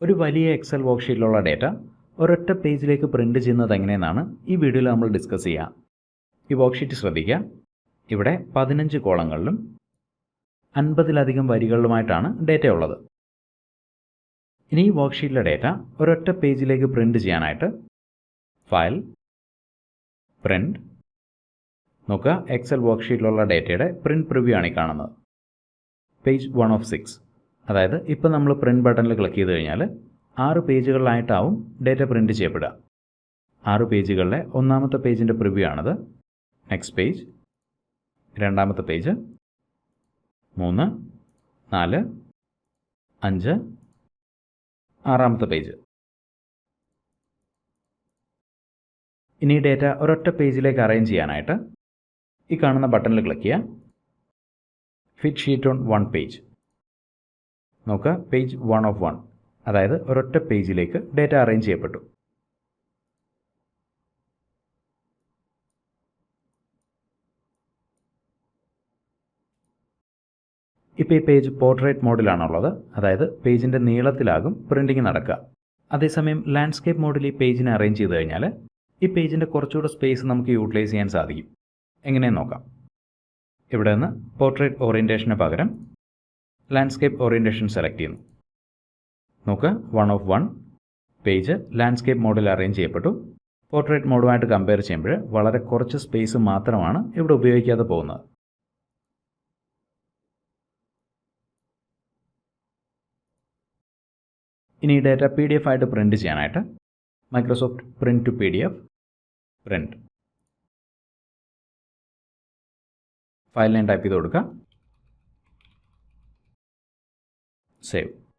ഒരു വലിയ Excel വർക്ക്ഷീറ്റിലുള്ള data ഒരൊറ്റ പേജിലേക്ക് പ്രിന്റ് ചെയ്യുന്നത് എങ്ങനെയെന്നാണ് ഈ വീഡിയോയിൽ നമ്മൾ ഡിസ്കസ് ചെയ്യുക ഈ വർക്ക്ഷീറ്റ് ശ്രദ്ധിക്കുക ഇവിടെ പതിനഞ്ച് കോളങ്ങളിലും അൻപതിലധികം വരികളിലുമായിട്ടാണ് ഡേറ്റ ഉള്ളത്. ഇനി ഈ വർക്ക്ഷീറ്റിലെ ഡേറ്റ ഒരൊറ്റ പേജിലേക്ക് പ്രിന്റ് ചെയ്യാനായിട്ട് ഫയൽ പ്രിന്റ് നോക്കുക എക്സൽ വർക്ക്ഷീറ്റിലുള്ള ഡേറ്റയുടെ പ്രിന്റ് പ്രിവ്യൂ ആണ് ഈ കാണുന്നത്. പേജ് വൺ ഓഫ് സിക്സ് അതായത് ഇപ്പോൾ നമ്മൾ പ്രിന്റ് ബട്ടണിൽ ക്ലിക്ക് ചെയ്ത് കഴിഞ്ഞാൽ ആറ് പേജുകളിലായിട്ടാവും ഡേറ്റ പ്രിന്റ് ചെയ്യപ്പെടുക. ആറ് പേജുകളിലെ ഒന്നാമത്തെ പേജിന്റെ പ്രിവ്യൂ ആണത്. നെക്സ്റ്റ് പേജ് രണ്ടാമത്തെ പേജ് മൂന്ന് നാല് അഞ്ച് ആറാമത്തെ പേജ് ഇനി ഡേറ്റ ഒരൊറ്റ പേജിലേക്ക് അറേഞ്ച് ചെയ്യാനായിട്ട് ഈ കാണുന്ന ബട്ടണിൽ ക്ലിക്ക് ചെയ്യുക. Fit sheet on one page നോക്കുക പേജ് വൺ ഓഫ് വൺ അതായത് ഒരൊറ്റ പേജിലേക്ക് ഡേറ്റ അറേഞ്ച് ചെയ്യപ്പെട്ടു. ഇപ്പോൾ ഈ പേജ് പോർട്രേറ്റ് മോഡിലാണുള്ളത് അതായത് പേജിന്റെ നീളത്തിലാകും പ്രിന്റിങ് നടക്കുക. അതേസമയം ലാൻഡ്സ്കേപ്പ് മോഡിൽ ഈ പേജിനെ അറേഞ്ച് ചെയ്ത് കഴിഞ്ഞാൽ ഈ പേജിന്റെ കുറച്ചുകൂടെ സ്പേസ് നമുക്ക് യൂട്ടിലൈസ് ചെയ്യാൻ സാധിക്കും. എങ്ങനെയെന്ന് നോക്കാം. ഇവിടെ നിന്ന് പോർട്രേറ്റ് ഓറിയന്റേഷന് പകരം ലാൻഡ്സ്കേപ്പ് ഓറിയന്റേഷൻ സെലക്ട് ചെയ്യുന്നു. നോക്കുക one of one page landscape മോഡിൽ അറേഞ്ച് ചെയ്യപ്പെട്ടു. പോർട്രേറ്റ് മോഡുമായിട്ട് കമ്പയർ ചെയ്യുമ്പോൾ വളരെ കുറച്ച് സ്പേസ് മാത്രമാണ് ഇവിടെ ഉപയോഗിക്കാതെ പോകുന്നത്. ഇനി ഈ ഡേറ്റ പി ഡി എഫ് ആയിട്ട് പ്രിന്റ് ചെയ്യാനായിട്ട് Microsoft print to P D F print file name type ചെയ്ത് കൊടുക്കുക. Save.